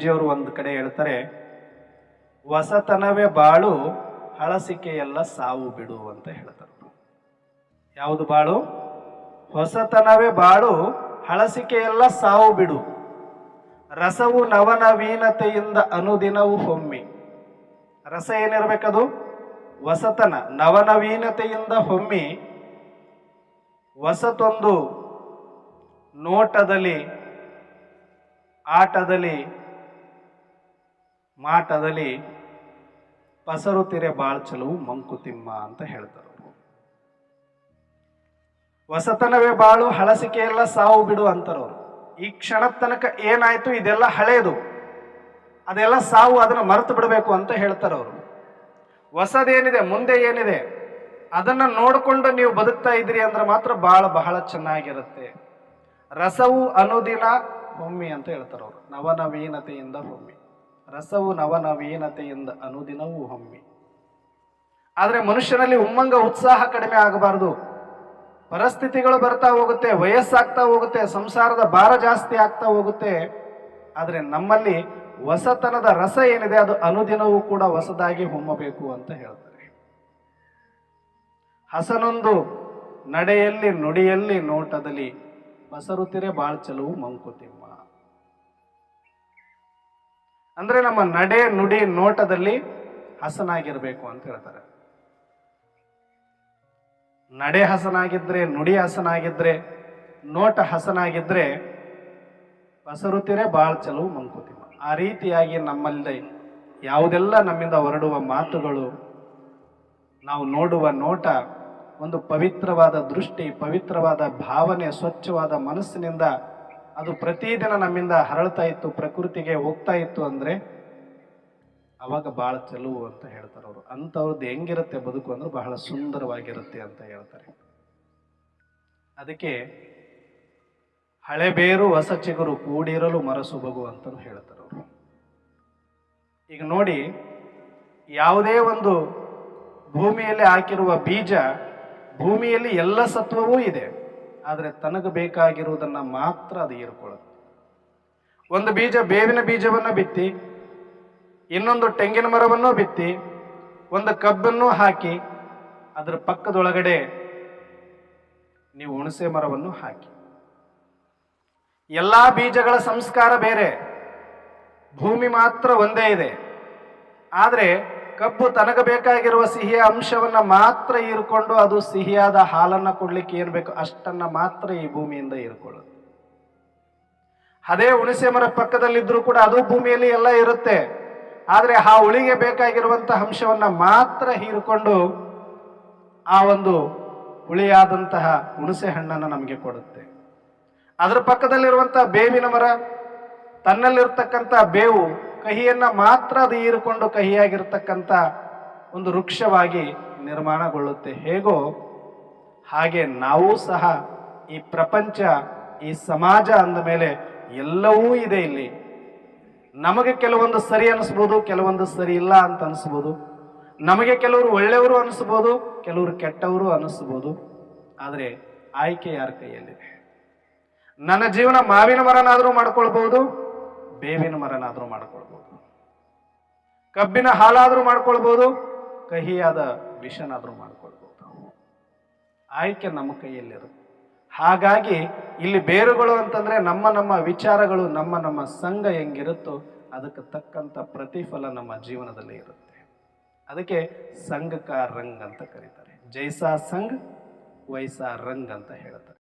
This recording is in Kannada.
ಜಿಯವರು ಒಂದು ಕಡೆ ಹೇಳ್ತಾರೆ ಹೊಸತನವೇ ಬಾಳು, ಹಳಸಿಕೆಯೆಲ್ಲ ಸಾವು ಬಿಡು ಅಂತ ಹೇಳ್ತಾರೆ. ಯಾವುದು ಬಾಳು? ಹೊಸತನವೇ ಬಾಳು, ಹಳಸಿಕೆಯೆಲ್ಲ ಸಾವು ಬಿಡು. ರಸವು ನವನವೀನತೆಯಿಂದ ಅನುದಿನವೂ ಹೊಮ್ಮಿ. ರಸ ಏನಿರ್ಬೇಕದು? ಹೊಸತನ ನವನವೀನತೆಯಿಂದ ಹೊಮ್ಮಿ. ಹೊಸತೊಂದು ನೋಟದಲ್ಲಿ, ಆಟದಲ್ಲಿ ಮಾಟದಲ್ಲಿ ಪಸರುತಿರೆ ಬಾಳ್ ಚಲುವು ಮಂಕುತಿಮ್ಮ ಅಂತ ಹೇಳ್ತಾರೆ. ಹೊಸತನವೇ ಬಾಳು, ಹಳಸಿಕೆಯೆಲ್ಲ ಸಾವು ಬಿಡು ಅಂತಾರವ್ರು ಈ ಕ್ಷಣದ ತನಕ ಏನಾಯ್ತು? ಇದೆಲ್ಲ ಹಳೇದು. ಅದೆಲ್ಲ ಸಾವು ಅದನ್ನು ಮರೆತು ಬಿಡಬೇಕು ಅಂತ ಹೇಳ್ತಾರೆ ಅವರು. ಹೊಸದೇನಿದೆ ಮುಂದೆ ಏನಿದೆ? ಅದನ್ನ ನೋಡಿಕೊಂಡು ನೀವು ಬದುಕ್ತಾ ಇದ್ದೀರಿ ಅಂದ್ರೆ ಮಾತ್ರ ಬಹಳ ಬಹಳ ಚೆನ್ನಾಗಿರುತ್ತೆ. ರಸವು ಅನುದಿನ ಹೊಮ್ಮಿ ಅಂತ ಹೇಳ್ತಾರೆ ಅವರು. ನವನವೀನತೆಯಿಂದ ಹೊಮ್ಮಿ ರಸವು ನವನವೀನತೆಯಿಂದ ಅನುದಿನವೂ ಹೊಮ್ಮಿ ಆದರೆ ಮನುಷ್ಯನಲ್ಲಿ ಉಮ್ಮಂಗ ಉತ್ಸಾಹ ಕಡಿಮೆ ಆಗಬಾರದು. ಪರಿಸ್ಥಿತಿಗಳು ಬರ್ತಾ ಹೋಗುತ್ತೆ, ವಯಸ್ಸಾಗ್ತಾ ಹೋಗುತ್ತೆ, ಸಂಸಾರದ ಭಾರ ಜಾಸ್ತಿ ಆಗ್ತಾ ಹೋಗುತ್ತೆ. ಆದರೆ ನಮ್ಮಲ್ಲಿ ಹೊಸತನದ ರಸ ಏನಿದೆ, ಅದು ಅನುದಿನವೂ ಕೂಡ ಹೊಸದಾಗಿ ಹೊಮ್ಮಬೇಕು ಅಂತ ಹೇಳ್ತಾರೆ. ಹಸನೊಂದು ನಡೆಯಲ್ಲಿ, ನುಡಿಯಲ್ಲಿ, ನೋಟದಲ್ಲಿ ಬಸರುತ್ತಿರೆ ಬಾಳ್ ಚಲುವು ಮಂಕುತಿಮ್ಮ. ಅಂದ್ರೆ ನಮ್ಮ ನಡೆ ನುಡಿ ನೋಟದಲ್ಲಿ ಹಸನಾಗಿರಬೇಕು ಅಂತ ಹೇಳ್ತಾರೆ. ನಡೆ ಹಸನಾಗಿದ್ರೆ, ನುಡಿ ಹಸನಾಗಿದ್ರೆ, ನೋಟ ಹಸನಾಗಿದ್ರೆ ಹಸರುತ್ತಿರೆ ಬಾಳ್ ಚಲುವು ಮಂಕುತಿಮ್ಮ. ಆ ರೀತಿಯಾಗಿ ನಮ್ಮಲ್ಲಿ ಯಾವುದೆಲ್ಲ ನಮ್ಮಿಂದ ಹೊರಡುವ ಮಾತುಗಳು, ನಾವು ನೋಡುವ ನೋಟ ಒಂದು ಪವಿತ್ರವಾದ ದೃಷ್ಟಿ, ಪವಿತ್ರವಾದ ಭಾವನೆ, ಸ್ವಚ್ಛವಾದ ಮನಸ್ಸಿನಿಂದ ಅದು ಪ್ರತಿದಿನ ನಮ್ಮಿಂದ ಹರಳ್ತಾ ಇತ್ತು, ಪ್ರಕೃತಿಗೆ ಹೋಗ್ತಾ ಇತ್ತು ಅಂದ್ರೆ ಅವಾಗ ಬಹಳ ಚೆಲುವು ಅಂತ ಹೇಳ್ತಾರೆ ಅವರು. ಅಂಥವ್ರದ್ದು ಹೆಂಗಿರುತ್ತೆ ಬದುಕು ಅಂದ್ರೆ ಬಹಳ ಸುಂದರವಾಗಿರುತ್ತೆ ಅಂತ ಹೇಳ್ತಾರೆ. ಅದಕ್ಕೆ ಹಳೆ ಬೇರು ಹೊಸ ಚಿಗುರು ಕೂಡಿರಲು ಮರಸುಬಗು ಅಂತಲೂ ಹೇಳ್ತಾರೆ ಅವರು. ಈಗ ನೋಡಿ, ಯಾವುದೇ ಒಂದು ಭೂಮಿಯಲ್ಲಿ ಹಾಕಿರುವ ಬೀಜ ಭೂಮಿಯಲ್ಲಿ ಎಲ್ಲ ಸತ್ವವೂ ಇದೆ. ಆದರೆ ತನಗೆ ಬೇಕಾಗಿರುವುದನ್ನು ಮಾತ್ರ ಅದು ಹೀರ್ಕೊಳ್ಳುತ್ತೆ ಒಂದು ಬೀಜ ಬೇವಿನ ಬೀಜವನ್ನು ಬಿತ್ತಿ, ಇನ್ನೊಂದು ತೆಂಗಿನ ಮರವನ್ನು ಬಿತ್ತಿ, ಒಂದು ಕಬ್ಬನ್ನು ಹಾಕಿ, ಅದರ ಪಕ್ಕದೊಳಗಡೆ ನೀವು ಹುಣಸೆ ಮರವನ್ನು ಹಾಕಿ. ಎಲ್ಲ ಬೀಜಗಳ ಸಂಸ್ಕಾರ ಬೇರೆ, ಭೂಮಿ ಮಾತ್ರ ಒಂದೇ ಇದೆ. ಆದರೆ ಕಬ್ಬು ತನಗೆ ಬೇಕಾಗಿರುವ ಸಿಹಿಯ ಅಂಶವನ್ನ ಮಾತ್ರ ಹೀರ್ಕೊಂಡು ಅದು ಸಿಹಿಯಾದ ಹಾಲನ್ನು ಕೊಡ್ಲಿಕ್ಕೆ ಏನು ಬೇಕು ಅಷ್ಟನ್ನ ಮಾತ್ರ ಈ ಭೂಮಿಯಿಂದ ಹೀರ್ಕೊಳ್ಳೋದು. ಅದೇ ಹುಣಸೆ ಮರ ಪಕ್ಕದಲ್ಲಿದ್ದರೂ ಕೂಡ ಅದು ಭೂಮಿಯಲ್ಲಿ ಎಲ್ಲ ಇರುತ್ತೆ. ಆದರೆ ಆ ಹುಳಿಗೆ ಬೇಕಾಗಿರುವಂತಹ ಅಂಶವನ್ನು ಮಾತ್ರ ಹೀರಿಕೊಂಡು ಆ ಒಂದು ಹುಳಿಯಾದಂತಹ ಹುಣಸೆ ಹಣ್ಣನ್ನು ನಮಗೆ ಕೊಡುತ್ತೆ. ಅದರ ಪಕ್ಕದಲ್ಲಿರುವಂತಹ ಬೇವಿನ ಮರ ತನ್ನಲ್ಲಿರ್ತಕ್ಕಂಥ ಬೇವು ಕಹಿಯನ್ನ ಮಾತ್ರ ಅದು ಹೀರಿಕೊಂಡು ಕಹಿಯಾಗಿರ್ತಕ್ಕಂಥ ಒಂದು ವೃಕ್ಷವಾಗಿ ನಿರ್ಮಾಣಗೊಳ್ಳುತ್ತೆ. ಹೇಗೋ ಹಾಗೆ ನಾವು ಸಹ ಈ ಪ್ರಪಂಚ, ಈ ಸಮಾಜ ಅಂದ ಮೇಲೆ ಎಲ್ಲವೂ ಇದೆ ಇಲ್ಲಿ. ನಮಗೆ ಕೆಲವೊಂದು ಸರಿ ಅನಿಸ್ಬೋದು, ಕೆಲವೊಂದು ಸರಿ ಇಲ್ಲ ಅಂತ ಅನಿಸ್ಬೋದು. ನಮಗೆ ಕೆಲವರು ಒಳ್ಳೆಯವರು ಅನಿಸ್ಬೋದು, ಕೆಲವರು ಕೆಟ್ಟವರು ಅನಿಸ್ಬೋದು. ಆದರೆ ಆಯ್ಕೆ ಯಾರ ಕೈಯಲ್ಲಿದೆ? ನನ್ನ ಜೀವನ ಮಾವಿನ ಮರನಾದರೂ ಮಾಡ್ಕೊಳ್ಬಹುದು ಬೇವಿನ ಮರನಾದರೂ ಮಾಡ್ಕೊಳ್ಬೋದು. ಕಬ್ಬಿನ ಹಾಲಾದರೂ ಮಾಡ್ಕೊಳ್ಬಹುದು ಕಹಿಯಾದ ವಿಷನಾದರೂ ಮಾಡ್ಕೊಳ್ಬಹುದು ಆಯ್ಕೆ ನಮ್ಮ ಕೈಯಲ್ಲಿರುತ್ತೆ. ಹಾಗಾಗಿ ಇಲ್ಲಿ ಬೇರುಗಳು ಅಂತಂದ್ರೆ ನಮ್ಮ ನಮ್ಮ ವಿಚಾರಗಳು, ನಮ್ಮ ನಮ್ಮ ಸಂಘ ಹೆಂಗಿರುತ್ತೋ ಅದಕ್ಕೆ ತಕ್ಕಂತ ಪ್ರತಿಫಲ ನಮ್ಮ ಜೀವನದಲ್ಲಿ ಇರುತ್ತೆ. ಅದಕ್ಕೆ ಸಂಘಕ ರಂಗ್ ಅಂತ ಕರೀತಾರೆ. ಜೈಸಾ ಸಂಘ್, ವೈಸಾ ರಂಗ್ ಅಂತ ಹೇಳ್ತಾರೆ.